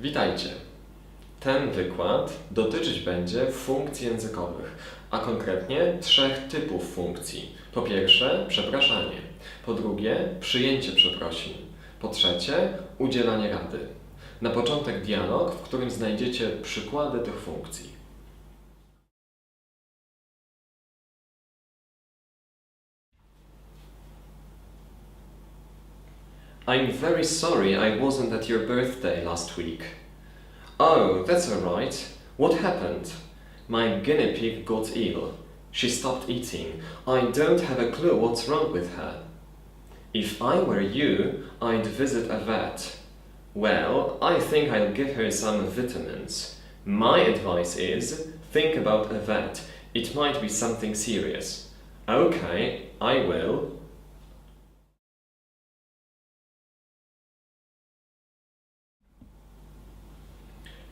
Witajcie. Ten wykład dotyczyć będzie funkcji językowych, a konkretnie trzech typów funkcji. Po pierwsze, przepraszanie. Po drugie, przyjęcie przeprosin. Po trzecie, udzielanie rady. Na początek dialog, w którym znajdziecie przykłady tych funkcji. I'm very sorry I wasn't at your birthday last week. Oh, that's alright. What happened? My guinea pig got ill. She stopped eating. I don't have a clue what's wrong with her. If I were you, I'd visit a vet. Well, I think I'll give her some vitamins. My advice is think about a vet. It might be something serious. Okay, I will.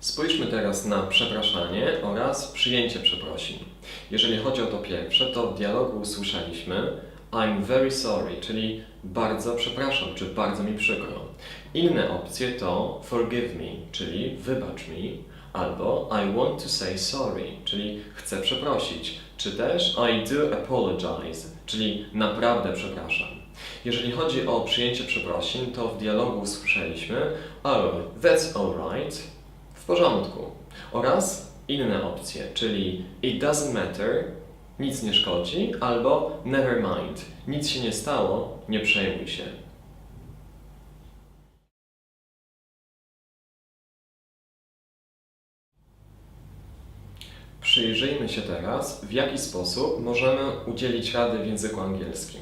Spójrzmy teraz na przepraszanie oraz przyjęcie przeprosin. Jeżeli chodzi o to pierwsze, to w dialogu usłyszeliśmy I'm very sorry, czyli bardzo przepraszam, czy bardzo mi przykro. Inne opcje to forgive me, czyli wybacz mi, albo I want to say sorry, czyli chcę przeprosić, czy też I do apologize, czyli naprawdę przepraszam. Jeżeli chodzi o przyjęcie przeprosin, to w dialogu usłyszeliśmy Oh, that's alright, w porządku. Oraz inne opcje, czyli it doesn't matter, nic nie szkodzi, albo never mind, nic się nie stało, nie przejmuj się. Przyjrzyjmy się teraz, w jaki sposób możemy udzielić rady w języku angielskim.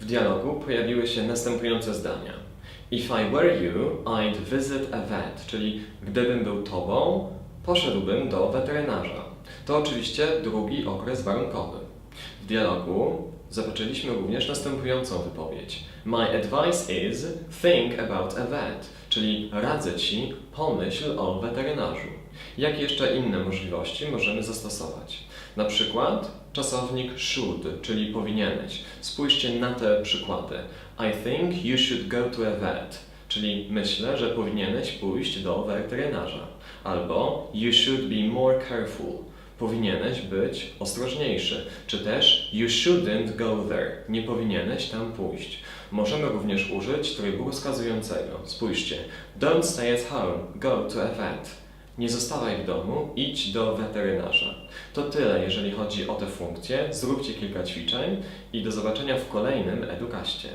W dialogu pojawiły się następujące zdania. If I were you, I'd visit a vet, czyli gdybym był tobą, poszedłbym do weterynarza. To oczywiście drugi okres warunkowy. W dialogu zobaczyliśmy również następującą wypowiedź. My advice is think about a vet, czyli radzę ci, pomyśl o weterynarzu. Jakie jeszcze inne możliwości możemy zastosować? Na przykład czasownik should, czyli powinieneś. Spójrzcie na te przykłady. I think you should go to a vet, czyli myślę, że powinieneś pójść do weterynarza. Albo you should be more careful. Powinieneś być ostrożniejszy, czy też you shouldn't go there. Nie powinieneś tam pójść. Możemy również użyć trybu rozkazującego. Spójrzcie. Don't stay at home, go to a vet. Nie zostawaj w domu, idź do weterynarza. To tyle, jeżeli chodzi o te funkcje. Zróbcie kilka ćwiczeń i do zobaczenia w kolejnym edukaście.